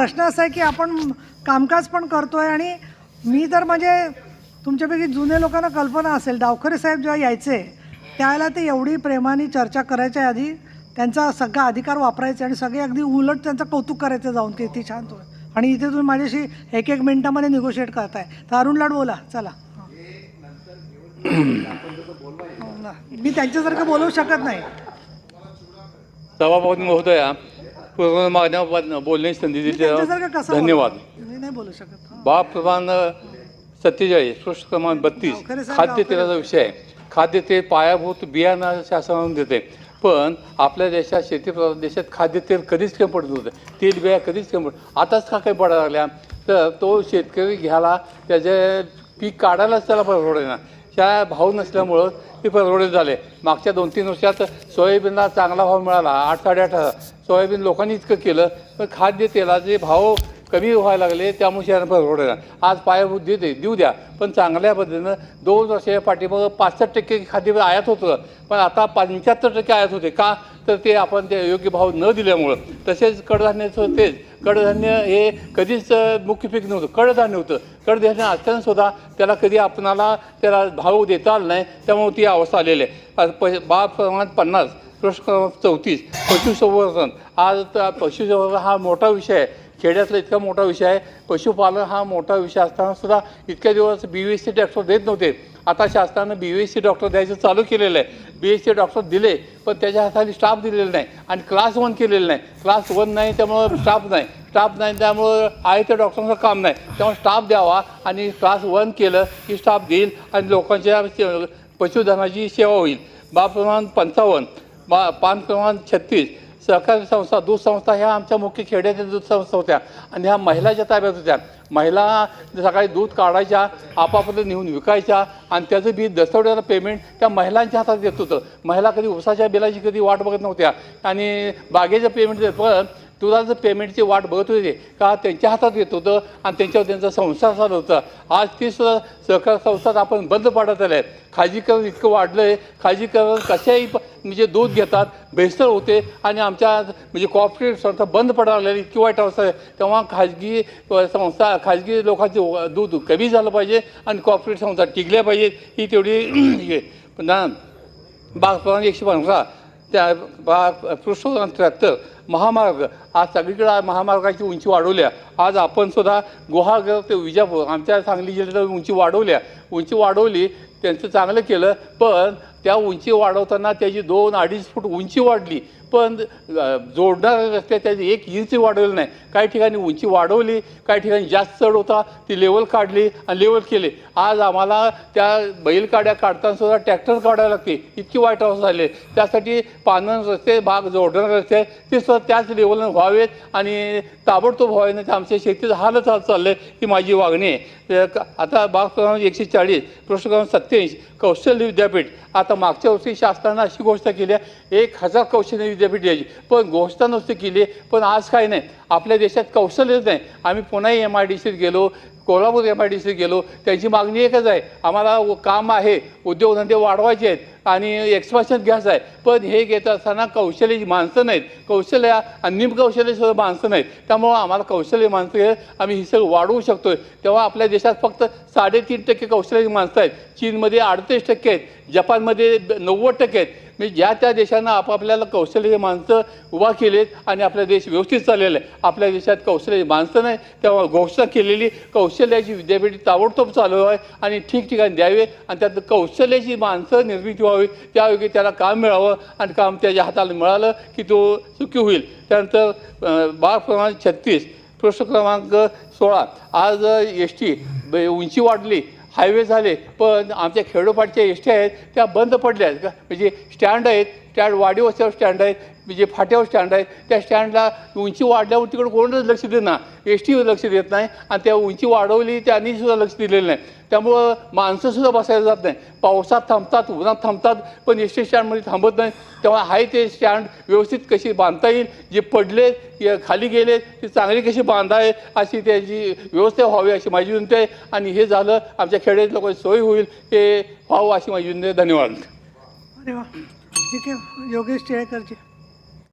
प्रश्न असा आहे की आपण कामकाज पण करतो आहे आणि मी तर म्हणजे तुमच्यापैकी जुने लोकांना कल्पना असेल डावखरे साहेब जेव्हा यायचे त्यावेळेला ते एवढी प्रेमाने चर्चा करायच्या आधी त्यांचा सगळा अधिकार वापरायचे आणि सगळे अगदी उलट त्यांचं कौतुक करायचं जाऊन ते ती छान तुम्ही आणि इथे तुम्ही माझ्याशी एक एक मिनिटामध्ये निगोशिएट करताय. तर अरुण लाड बोला चला. मी त्यांच्यासारखं बोलवू शकत नाही. सभापती महोदया मागण्या बोलण्याची संधी दिली धन्यवाद? मी नाही बोलू शकत. बाप क्रमांक सत्तेचाळीस पृष्ठ क्रमांक बत्तीस. गावकरे साहेब, खाद्य गावकरे. तेलाचा विषय आहे. खाद्यतेल पायाभूत बियाणं शासनाने देते. पण आपल्या देशात शेती देशात खाद्यतेल कधीच कमी पडत नव्हतं. तेल बिया कधीच कमी पडत आताच का काही पडायला लागल्या? तर तो शेतकरी घ्यायला त्याचे पीक काढायलाच त्याला परवडेना त्या भाव नसल्यामुळं ते परवडत झाले. मागच्या दोन तीन वर्षात सोयाबीनला चांगला भाव मिळाला आठ साडेआठ हजार. सोयाबीन लोकांनी इतकं केलं पण खाद्यतेलाचे भाव कमी व्हायला लागले त्यामुळे शहरांना परवडेना आज पायाभूत देते देऊ द्या. पण चांगल्या पद्धतीनं दोन वर्षाच्या पाठीमागं पासष्ट टक्के खाद्य आयात होतं. पण आता पंच्याहत्तर टक्के आयात होते. का? तर ते आपण ते योग्य भाव न दिल्यामुळं. तसेच कडधान्याचं तेच. कडधान्य हे कधीच मुख्य पीक नव्हतं. कडधान्य होतं. कडधान्य असताना सुद्धा त्याला कधी आपणाला त्याला भाव देता आला नाही. त्यामुळे ती अवस्था आलेली आहे. प बाब प्रमाणात पन्नास प्रश्न क्रमांक चौतीस पशुसंवर्धन. आज तर पशुसंवर्धन हा मोठा विषय आहे. खेड्यातला इतका मोठा विषय आहे. पशुपालन हा मोठा विषय असताना सुद्धा इतक्या दिवस बी एस सी डॉक्टर देत नव्हते. आता शासनानं बी एस सी डॉक्टर द्यायचं चालू केलेलं आहे. बी एस सी डॉक्टर दिले पण त्याच्या हाताने स्टाफ दिलेला नाही आणि क्लास वन केलेलं नाही. क्लास वन नाही त्यामुळं स्टाफ नाही. स्टाफ नाही त्यामुळं आहे त्या डॉक्टरांचं काम नाही. त्यामुळे स्टाफ द्यावा आणि क्लास वन केलं की स्टाफ देईल आणि लोकांच्या पशुधनाची सेवा होईल. बाप क्रमांक पंचावन्न बा पान क्रमांक छत्तीस सहकारी संस्था? दूध संस्था ह्या आमच्या मुख्य खेड्यातील दूध संस्था होत्या. आणि ह्या महिलाच्या ताब्यात होत्या महिला सकाळी दूध काढायच्या आपापल्या नेऊन विकायच्या आणि त्याचं बी दसवड्याला पेमेंट त्या महिलांच्या हातात येत होतं. महिला कधी उसाच्या बिलाची कधी वाट बघत नव्हत्या. आणि बागेचं पेमेंट देत पण तुला जर पेमेंटची वाट बघत होते का त्यांच्या हातात येत होतं आणि त्यांच्यावर त्यांचा संसार चालू होता? आज ती सुद्धा सहकार संस्थात आपण बंद पाडत आले आहेत खाजगीकरण इतकं वाढलं आहे खाजगीकरण कशाही प- म्हणजे दूध घेतात भेसळ होते आणि आमच्या म्हणजे कॉर्पोरेट संस्था बंद पडायला लागलेली इतकी वाईट अवस्था आहे. तेव्हा खाजगी संस्था खाजगी लोकांचे दूध कमी झालं पाहिजे आणि कॉर्पोरेट संस्था टिकल्या पाहिजेत. ही तेवढी आहे. पण ना बाग एकशे पंधरा. त्या बा पृष्ठ त्र्याहत्तर महामार्ग आज सगळीकडे महामार्गाची उंची वाढवल्या. आज आपण सुद्धा गुहागर ते विजापूर आमच्या सांगली जिल्ह्यात उंची वाढवल्या. उंची वाढवली त्यांचं चांगलं केलं पण त्या उंची वाढवताना त्याची दोन अडीच फूट उंची वाढली. पण जोडणारा रस्त्या त्याची एक इंच वाढवली नाही. काही ठिकाणी उंची वाढवली काही ठिकाणी जास्त चढ होता ती लेवल काढली आणि लेवल केले. आज आम्हाला त्या बैलगाड्या काढताना सुद्धा ट्रॅक्टर काढायला लागते इतकी वाईट अवस्था झाली. त्यासाठी पानन रस्ते भाग जोडणारे रस्ते ते सुद्धा त्याच लेवलनं व्हावेत आणि ताबडतोब व्हावे नाही तर आमच्या शेतीचं हालच हाल चाललं आहे ही माझी वागणी आहे. आता बाग क्रमांक एकशे चाळीस पृष्ठ क्रमांक सत्याऐंशी कौशल्य विद्यापीठ. आता मागच्या वर्षी शासनानं अशी घोषणा केली आहे एक हजार कौशल्य विद्यापीठ द्यायची पण घोषणा नुसती केली पण आज काय नाही. आपल्या देशात कौशल्यच नाही. आम्ही पुन्हा एम आय डी सीत गेलो कोल्हापूर एम आय डी सीत गेलो त्यांची मागणी एकच आहे. आम्हाला काम आहे उद्योगधंदे वाढवायचे आहेत. आणि एक्सपान्शन गॅस आहे पण हे घेत असताना कौशल्याची माणसं नाहीत. कौशल्य आणि निमकौशल्यसुद्धा माणसं नाहीत. त्यामुळं आम्हाला कौशल्य माणसं आम्ही ही सगळं वाढवू शकतो तेव्हा आपल्या देशात फक्त साडेतीन टक्के कौशल्याची माणसं आहेत. चीनमध्ये अडतीस टक्के आहेत. जपानमध्ये नव्वद टक्के आहेत. म्हणजे ज्या त्या देशांना आपापल्याला कौशल्याची माणसं उभा केलेत आणि आपला देश व्यवस्थित चाललेला आहे. आपल्या देशात कौशल्याची माणसं नाही तेव्हा घोषणा केलेली कौशल्याची विद्यापीठ ताबडतोब चालू आहे आणि ठिकठिकाणी द्यावे आणि त्यात कौशल्याची माणसं निर्मिती व्हावी. त्यायोगे त्याला काम मिळावं आणि काम त्याच्या हाताला मिळालं की तो सुखी होईल. त्यानंतर बाळ क्रमांक छत्तीस पृष्ठ क्रमांक सोळा. आज एस टी उंची वाढली. हायवे झाले पण आमच्या खेडोपाडच्या एस टी आहेत त्या बंद पडल्या आहेत का म्हणजे स्टँड आहेत स्टँड वाडी स्टँड आहे म्हणजे फाट्यावर स्टँड आहे त्या स्टँडला उंची वाढल्यावर तिकडे कोणच लक्ष देत ना एस टीवर लक्ष देत नाही आणि त्या उंची वाढवली त्यांनी सुद्धा लक्ष दिलेलं नाही. त्यामुळं माणसंसुद्धा बसायला जात नाही. पावसात थांबतात उन्हात थांबतात पण एस टी स्टँडमध्ये थांबत नाही. तेव्हा आहे ते स्टँड व्यवस्थित कशी बांधता येईल जे पडले या खाली गेले ते चांगली कशी बांधाय अशी त्याची व्यवस्था व्हावी अशी माझी विनंती आहे. आणि हे झालं आमच्या खेड्यात लोकांची सोय होईल हे व्हावं अशी माझी विनंती आहे. धन्यवाद. ठीक आहे. योगेश टिळेकरजी.